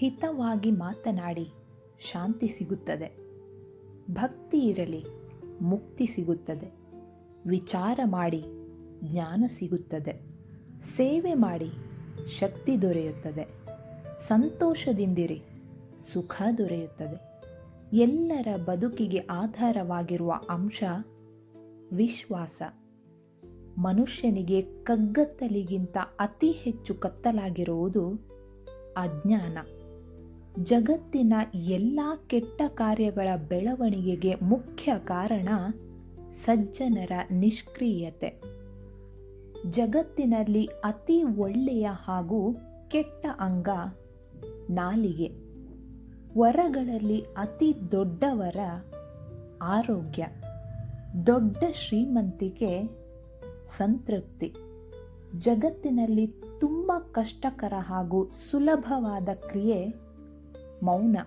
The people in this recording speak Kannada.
ಹಿತವಾಗಿ ಮಾತನಾಡಿ ಶಾಂತಿ ಸಿಗುತ್ತದೆ. ಭಕ್ತಿ ಇರಲಿ, ಮುಕ್ತಿ ಸಿಗುತ್ತದೆ. ವಿಚಾರ ಮಾಡಿ ಜ್ಞಾನ ಸಿಗುತ್ತದೆ. ಸೇವೆ ಮಾಡಿ ಶಕ್ತಿ ದೊರೆಯುತ್ತದೆ. ಸಂತೋಷದಿಂದಿರಿ ಸುಖ ದೊರೆಯುತ್ತದೆ. ಎಲ್ಲರ ಬದುಕಿಗೆ ಆಧಾರವಾಗಿರುವ ಅಂಶ ವಿಶ್ವಾಸ. ಮನುಷ್ಯನಿಗೆ ಕಗ್ಗತ್ತಲಿಗಿಂತ ಅತಿ ಹೆಚ್ಚು ಕತ್ತಲಾಗಿರುವುದು ಅಜ್ಞಾನ. ಜಗತ್ತಿನ ಎಲ್ಲ ಕೆಟ್ಟ ಕಾರ್ಯಗಳ ಬೆಳವಣಿಗೆಗೆ ಮುಖ್ಯ ಕಾರಣ ಸಜ್ಜನರ ನಿಷ್ಕ್ರಿಯತೆ. ಜಗತ್ತಿನಲ್ಲಿ ಅತಿ ಒಳ್ಳೆಯ ಹಾಗೂ ಕೆಟ್ಟ ಅಂಗ ನಾಲಿಗೆ. ವರಗಳಲ್ಲಿ ಅತಿ ದೊಡ್ಡವರ ಆರೋಗ್ಯ. ದೊಡ್ಡ ಶ್ರೀಮಂತಿಕೆ ಸಂತೃಪ್ತಿ. ಜಗತ್ತಿನಲ್ಲಿ ತುಂಬ ಕಷ್ಟಕರ ಹಾಗೂ ಸುಲಭವಾದ ಕ್ರಿಯೆ máu nặng